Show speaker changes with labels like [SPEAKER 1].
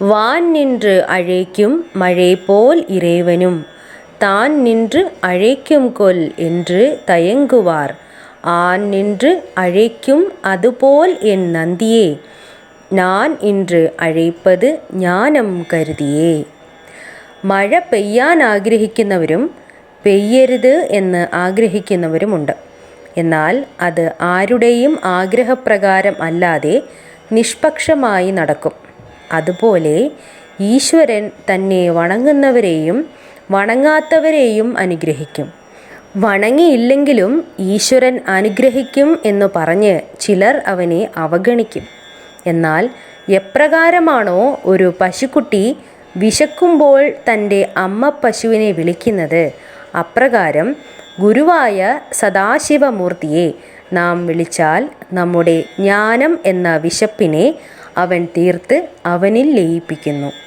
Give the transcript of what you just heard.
[SPEAKER 1] Van நின்று അഴേക്കും മഴേപോൽ போல் താൻ தான் நின்று அழைக்கும் கொல் என்று ആൻ ஆண் நின்று അതുപോൽ എൻ என் நந்தியே நான் இன்று അഴയിപ്പത് ജ്ഞാനം കരുതിയേ. മഴ പെയ്യാൻ ആഗ്രഹിക്കുന്നവരും പെയ്യരുത് എന്ന് ആഗ്രഹിക്കുന്നവരുമുണ്ട്. എന്നാൽ അത് ആരുടെയും ആഗ്രഹപ്രകാരം അല്ലാതെ നിഷ്പക്ഷമായി നടക്കും. അതുപോലെ ഈശ്വരൻ തന്നെ വണങ്ങുന്നവരെയും വണങ്ങാത്തവരെയും അനുഗ്രഹിക്കും. വണങ്ങിയില്ലെങ്കിലും ഈശ്വരൻ അനുഗ്രഹിക്കും എന്ന് പറഞ്ഞ് ചിലർ അവനെ അവഗണിക്കും. എന്നാൽ എപ്രകാരമാണോ ഒരു പശുക്കുട്ടി വിശക്കുമ്പോൾ തന്റെ അമ്മ പശുവിനെ വിളിക്കുന്നത് അപ്രകാരം ഗുരുവായ സദാശിവമൂർത്തിയെ നാം വിളിച്ചാൽ നമ്മുടെ ജ്ഞാനം എന്ന വിശപ്പിനെ അവൻ തീർത്ത് അവനിൽ ലയിപ്പിക്കുന്നു.